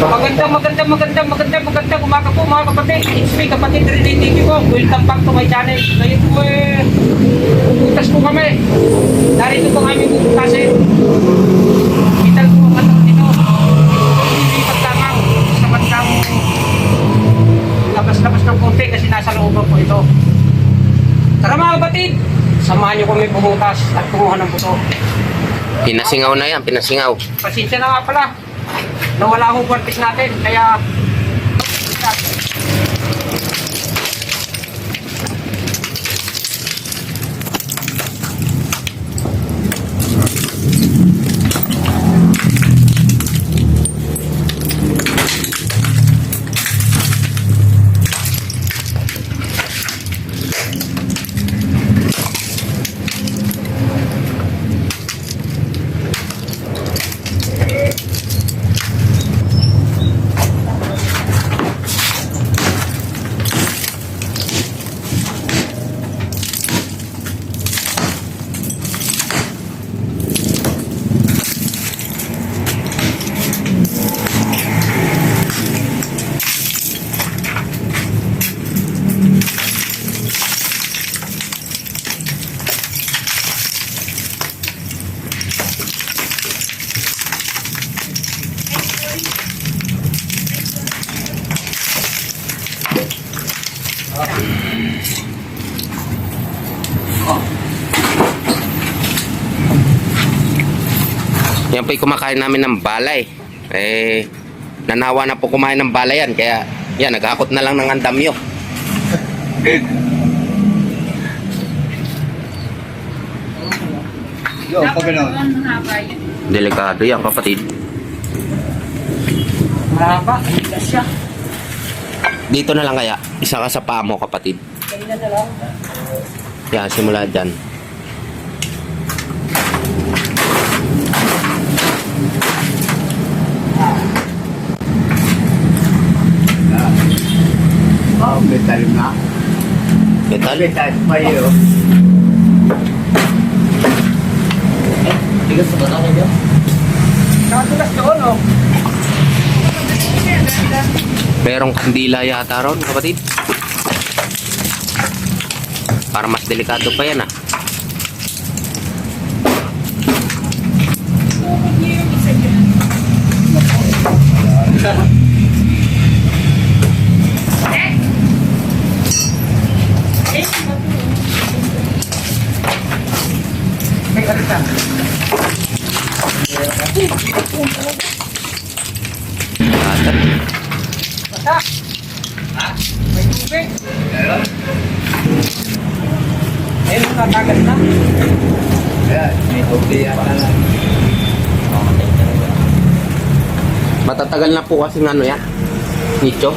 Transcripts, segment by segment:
Magandang, magandang, magandang, magandang, magandang umaga po mga kapatid. It's me, kapatid Rene TV ko. Welcome back to my channel. Ngayon po eh, pupuntas po kami. Narito po kami puputasin. Kita po ang ano dito. Lilipat lamang sa bandang labas-labas ng konti kasi nasa looban po ito. Tara mga kapatid, samahan niyo kami pumutas at kumuha ng buto. Pinasingaw na yan, pinasingaw. Pasensya na nga pala. Nawala akong kwartis natin, kaya... Kumakain namin ng balay. Eh, nanawa na po kumain ng balay yan. Kaya, yan, naghakot na lang ng andamyo. Yo. Delikado yan, kapatid. Mahaba, hindi siya. Dito na lang kaya. Isa ka sa paa mo, kapatid. Ganyan na lang. Yan, simula dyan. Oh, metal na. Metal. Metal pa yun. Nakatulas doon, oh. Merong kandila yata ron, kapatid. Para mas delikado pa yan, ah. May kalita. Bata. Bata. May tubig. Ayun, tatagal na. Ayan, may tubig yan na lang. Matatagal na po kasi ng ano yan. Nicho.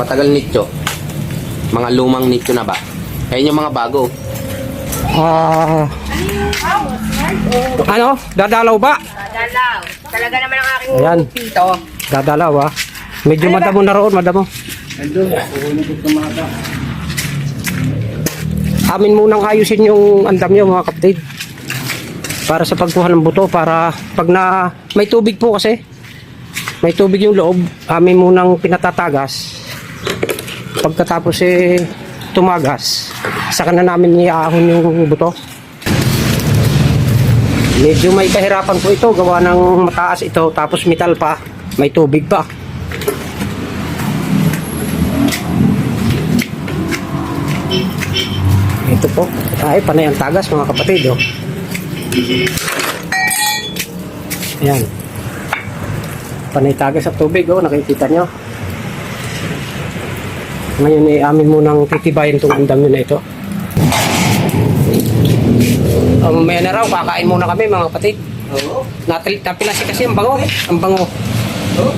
Matagal nicho. Mga lumang nicho na ba? Kaya yung mga bago. Ah. ano? Dadalaw ba? Dalaw. Talaga naman ang aking Ayan. pito. Dadalaw ah. Medyo madamo na roon, madamo. Amin munang ayusin yung andam nyo mga kapatid. Para sa pagkuha ng buto, para pag na may tubig po kasi. May tubig yung loob, amin munang pinatatagas. Pagkatapos eh tumagas, saka na namin iahon yung buto. Medyo may kahirapan po ito, gawa ng mataas ito, tapos metal pa, may tubig pa. Ito po. Ay, panay ang tagas mga kapatid. Oh. Ayan. Panay tagas sa tubig. Oh, nakikita nyo. Ngayon eh, amin munang titibayin itong andam na ito. Um, mamaya na raw, kakain muna kami mga kapatid. Oo. Natil, napilasi kasi ang bango. Ang bango. Oo.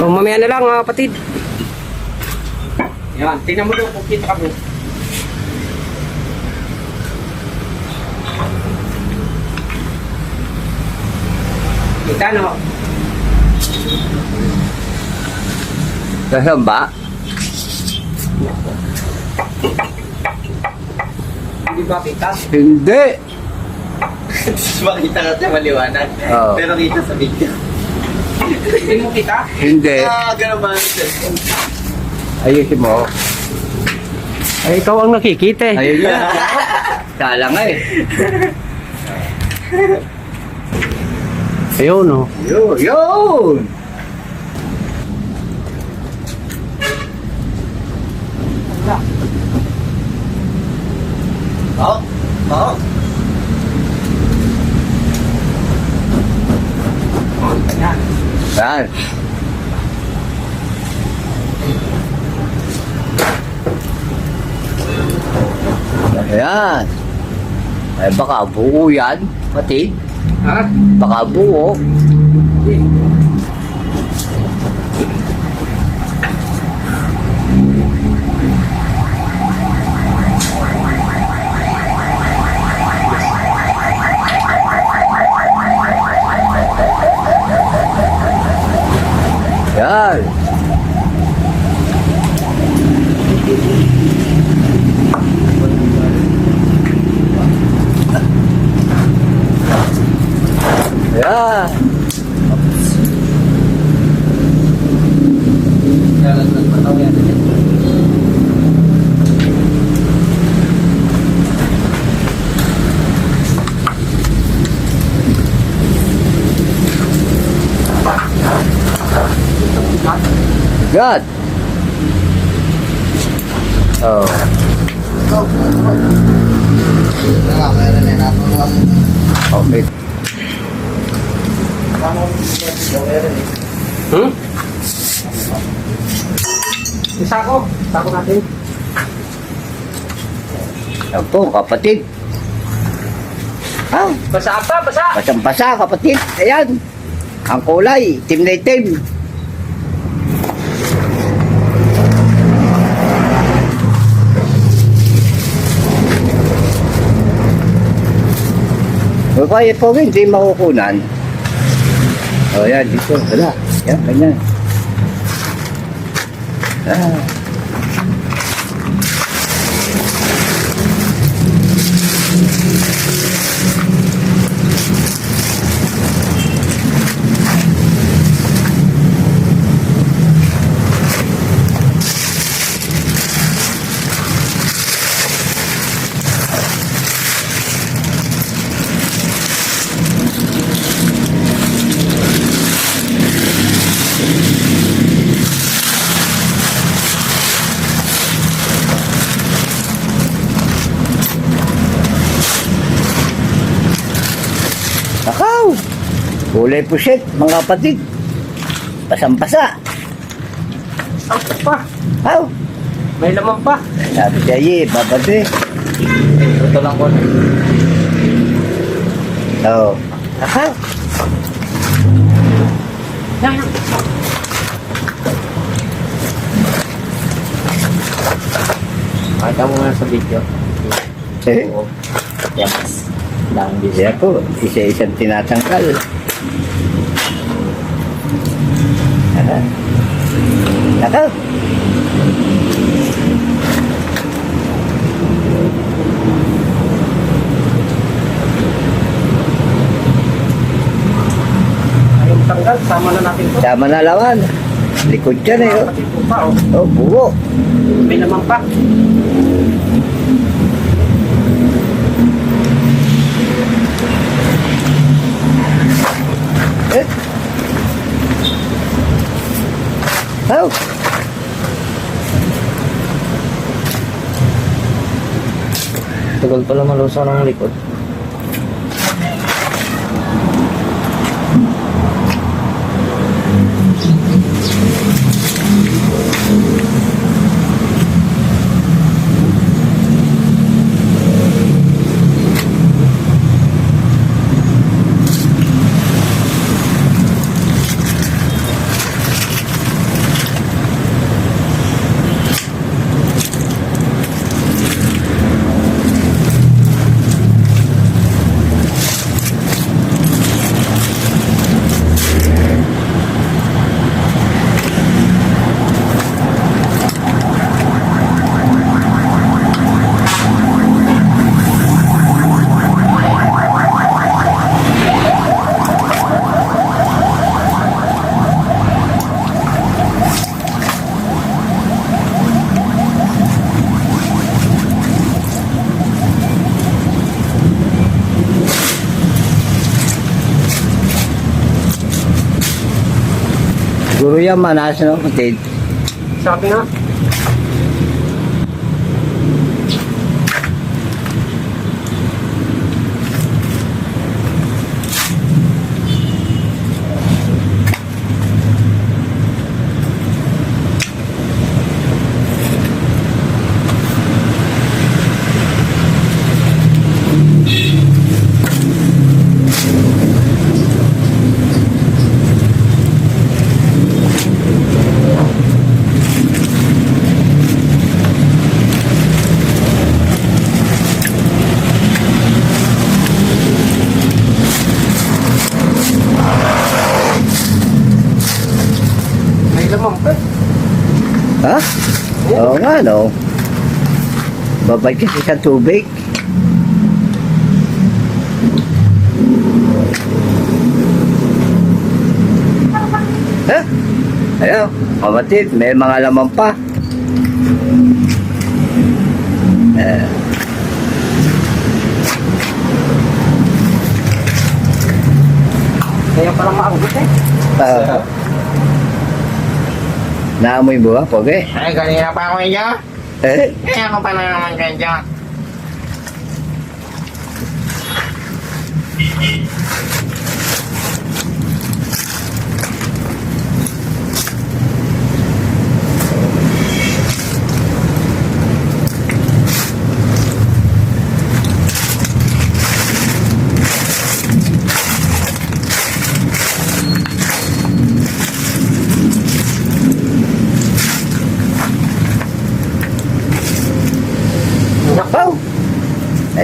Um, mamaya na lang mga kapatid. Yan, tingnan mo daw kung kita kami. Kita no? Kaya ba? Hindi ba kita? Hindi. Makita siya maliwanag. Oo. Pero kita sa video. Hindi mo kita? Hindi. Ah, ganun ba? Ayusin mo. Ay, ikaw ang nakikita eh. Ayun na. Sala nga eh. Ayun, oh. Yun, yun! Oo. Oo. Yan. Ayan. Ay baka buo yan. Pati. Ha? Baka buo. Yan. Yan. Oh. Okay. Hmm? Isa ko. Sako natin. Yan po, kapatid. Ah, Basa pa, basa. basang-basa, kapatid. Ayan. Ang kulay, itim na itim. O kaya po hindi makukunan. O yan, dito. Wala. Yan, ganyan. Ah. Kulay pusit, mga kapatid. Pasang-pasa. Ang pa. Aw! May laman pa. Sabi siya, ye, babade. Ito lang ko. Oo. Nakaw! Pakita mo nga sa video. Eh, Yes. Lang siya po, isa-isang tinatangkal. Nakaw! Ayun tanggal. Sama na natin to. Sama na lawan. Likod. Kapatid ko pa, oh. Oh, buo. May laman pa. Eh. Aw! Tagal pala malusaw ng likod. Yan manas no, kapatid. Sabi nga. May lamang pa. Ha? Oo nga, no. Babay kasi sa tubig. Ha? Ayun, kapatid, may mga laman pa. Eh, Kaya pala maagot eh. ah. Naamoy mo ba, Poge? Ay, kanina pa ako iyo. Eh? Kaya ako pa na naman kayo.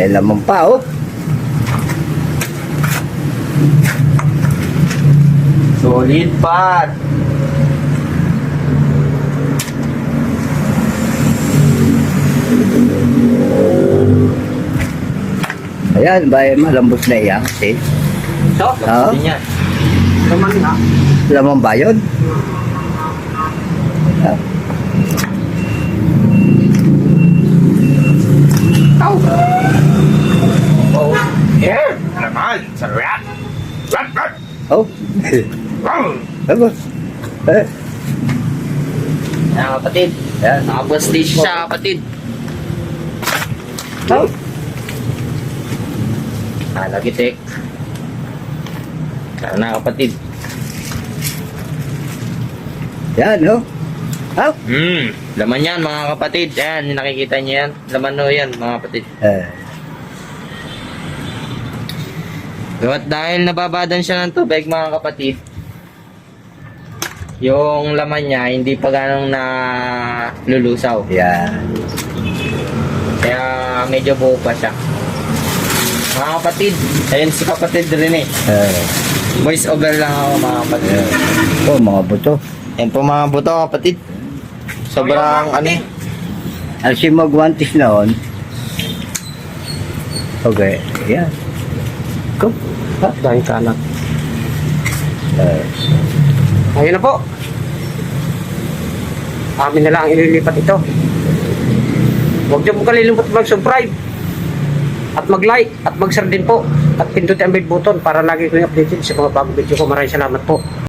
Ay, laman pa, oh. Solid pat. Ayan, ba, malambot na iyan. See? So, Ha? Hindi niya. laman nga. Laman ba yun? Ah, Oh. Yeah. Naman. Sarap. Rap, rap. Oh. Ano? Eh, Yan, kapatid. Yan. Nakapag-stage siya, kapatid. Oh. Ah, nagitik. Yan na, kapatid. Yan, oh. Oh. Hmm. Laman yan, mga kapatid. Yan, nakikita niyo yan. Laman no yan, mga kapatid. Eh, At dahil nababadan siya ng tubig, mga kapatid, yung laman niya, hindi pa ganong na lulusaw. yan. Kaya medyo buo pa siya. Mga kapatid, ayun si kapatid rin eh. Eh, Voice over lang ako mga kapatid. eh. Oh, mga buto. Yan po mga buto kapatid. Sobrang ano eh. Ang si magwantis noon. Okay, yan. Go. Ha? Dahil kalat. Eh, Ayun na po. Amin na lang ang ililipat ito. Huwag niyo po kalilimut mag-subscribe at mag-like at mag-share din po at pindutin ang bell button para lagi ko yung updated sa mga bagong video ko. Maraming salamat po.